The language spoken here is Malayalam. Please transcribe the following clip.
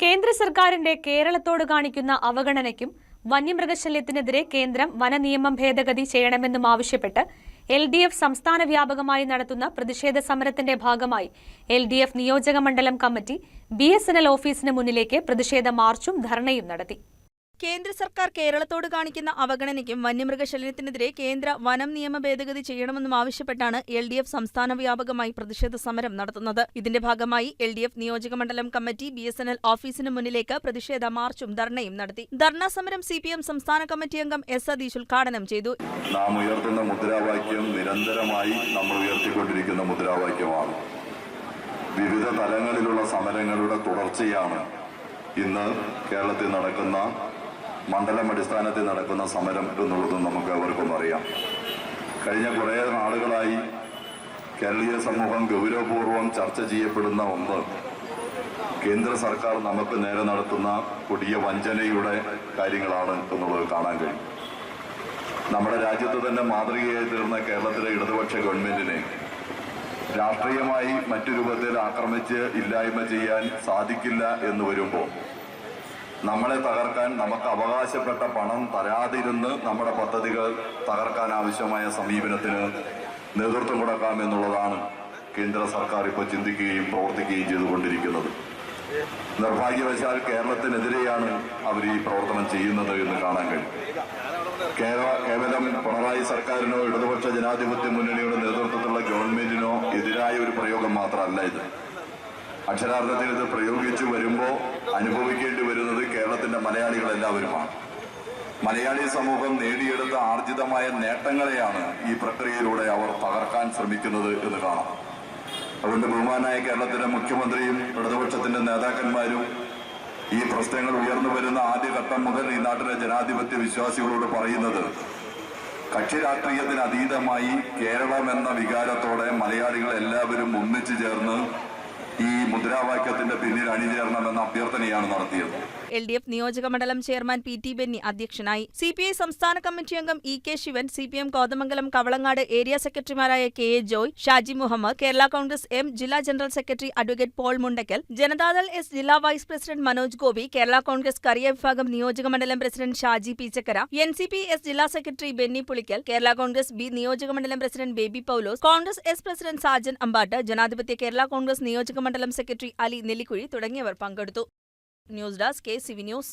കേന്ദ്ര സർക്കാരിന്റെ കേരളത്തോട് കാണിക്കുന്ന അവഗണനയ്ക്കും വന്യമൃഗശല്യത്തിനെതിരെ കേന്ദ്രം വനനിയമം ഭേദഗതി ചെയ്യണമെന്നും ആവശ്യപ്പെട്ട് എൽ ഡി എഫ് സംസ്ഥാന വ്യാപകമായി നടത്തുന്ന പ്രതിഷേധ സമരത്തിന്റെ ഭാഗമായി എൽ ഡി എഫ് നിയോജക മണ്ഡലം committee B S N L ഓഫീസിന് മുന്നിലേക്ക് പ്രതിഷേധ മാർച്ചും ധർണയും നടത്തി കേന്ദ്ര സർക്കാർ കേരളത്തോട് കാണിക്കുന്ന അവഗണനയ്ക്കും വന്യമൃഗശല്യത്തിനെതിരെ കേന്ദ്ര വനം നിയമ ഭേദഗതി ചെയ്യണമെന്നും ആവശ്യപ്പെട്ടാണ് എൽ ഡി എഫ് സംസ്ഥാന വ്യാപകമായി പ്രതിഷേധ സമരം നടത്തുന്നത്. ഇതിന്റെ ഭാഗമായി എൽ ഡി എഫ് നിയോജക മണ്ഡലം committee B S N L ഓഫീസിന് മുന്നിലേക്ക് പ്രതിഷേധ മാർച്ചും ധർണയും നടത്തി. ധർണാ സമരം സി പി എം സംസ്ഥാന കമ്മിറ്റി അംഗം എസ് സതീഷ് ഉദ്ഘാടനം ചെയ്തു. നാം ഉയർത്തുന്ന മുദ്രാവാക്യം നിരന്തരമായി നമ്മൾ ഉയർത്തിക്കൊണ്ടിരിക്കുന്ന മുദ്രാവാക്യമാണ്. വിവിധ തലങ്ങളിലുള്ള സമരങ്ങളുടെ തുടർച്ചയാണ് ഇന്ന് കേരളത്തിൽ നടക്കുന്ന മണ്ഡലം അടിസ്ഥാനത്തിൽ നടക്കുന്ന സമരം എന്നുള്ളതും നമുക്ക് അവർക്കും അറിയാം. കഴിഞ്ഞ കുറേ നാളുകളായി കേരളീയ സമൂഹം ഗൗരവപൂർവം ചർച്ച ചെയ്യപ്പെടുന്ന ഒന്ന് കേന്ദ്ര സർക്കാർ നമുക്ക് നേരെ നടത്തുന്ന കൊടിയ വഞ്ചനയുടെ കാര്യങ്ങളാണ് എന്നുള്ളത് കാണാൻ കഴിയും. നമ്മുടെ രാജ്യത്ത് തന്നെ മാതൃകയായി തീർന്ന കേരളത്തിലെ ഇടതുപക്ഷ ഗവൺമെന്റിനെ രാഷ്ട്രീയമായി മറ്റു രൂപത്തിൽ ആക്രമിച്ച് ഇല്ലായ്മ ചെയ്യാൻ സാധിക്കില്ല എന്ന് വരുമ്പോൾ നമ്മളെ തകർക്കാൻ നമുക്ക് അവകാശപ്പെട്ട പണം തരാതിരുന്ന് നമ്മുടെ പദ്ധതികൾ തകർക്കാൻ ആവശ്യമായ സമീപനത്തിന് നേതൃത്വം കൊടുക്കാം എന്നുള്ളതാണ് കേന്ദ്ര സർക്കാർ ഇപ്പോൾ ചിന്തിക്കുകയും പ്രവർത്തിക്കുകയും ചെയ്തുകൊണ്ടിരിക്കുന്നത്. നിർഭാഗ്യവശാൽ കേരളത്തിനെതിരെയാണ് അവർ ഈ പ്രവർത്തനം ചെയ്യുന്നത് എന്ന് കാണാൻ കഴിയും. കേരള കേവലം പിണറായി സർക്കാരിനോ ഇടതുപക്ഷ ജനാധിപത്യ മുന്നണിയുടെ നേതൃത്വത്തിലുള്ള ഗവൺമെന്റിനോ എതിരായ ഒരു പ്രയോഗം മാത്രമല്ല ഇത്. അക്ഷരാർത്ഥത്തിൽ ഇത് പ്രയോഗിച്ചു വരുമ്പോൾ അനുഭവിക്കേണ്ടി മലയാളികൾ എല്ലാവരുമാണ് മലയാളി സമൂഹം നേടിയെടുത്ത ആർജിതമായ നേട്ടങ്ങളെയാണ് ഈ പ്രക്രിയയിലൂടെ അവർ തകർക്കാൻ ശ്രമിക്കുന്നത് എന്ന് കാണാം. അതുകൊണ്ട് ബഹുമാനായ കേരളത്തിലെ മുഖ്യമന്ത്രിയും ഇടതുപക്ഷത്തിന്റെ നേതാക്കന്മാരും ഈ പ്രശ്നങ്ങൾ ഉയർന്നു വരുന്ന ആദ്യഘട്ടം മുതൽ ഈ നാട്ടിലെ ജനാധിപത്യ വിശ്വാസികളോട് പറയുന്നത് കക്ഷി രാഷ്ട്രീയത്തിന് അതീതമായി കേരളം എന്ന വികാരത്തോടെ മലയാളികൾ എല്ലാവരും ഒന്നിച്ചു ചേർന്ന് ഈ മുദ്രാവാക്യത്തിന്റെ പിന്നിൽ അണിചേരണമെന്ന അഭ്യർത്ഥനയാണ് നടത്തിയത്. എൽ ഡി എഫ് നിയോജക മണ്ഡലം ചെയർമാൻ പി ടി ബെന്നി അധ്യക്ഷനായി. സി പി ഐ സംസ്ഥാന കമ്മിറ്റി അംഗം E K Sivan C P M Kothamangalam Kavalangad area സെക്രട്ടറിമാരായ K A Joy Shaji Muhammad Kerala Congress M ജില്ലാ general secretary advocate Paul Mundakkal Janata Dal S ജില്ലാ വൈസ് പ്രസിഡന്റ് മനോജ് ഗോപി കേരള കോൺഗ്രസ് കറിയ വിഭാഗം നിയോജക മണ്ഡലം president Shaji Peechakkara N C P S ജില്ലാ സെക്രട്ടറി ബെന്നി പുളിക്കൽ കേരള കോൺഗ്രസ് ബി നിയോജക മണ്ഡലം president Baby Paulose Congress S president Sajan Ambatt ജനാധിപത്യ കേരള കോൺഗ്രസ് നിയോജക മണ്ഡലം സെക്രട്ടറി അലി നെല്ലിക്കുഴി തുടങ്ങിയവർ പങ്കെടുത്തു. News desk కేసీవీ news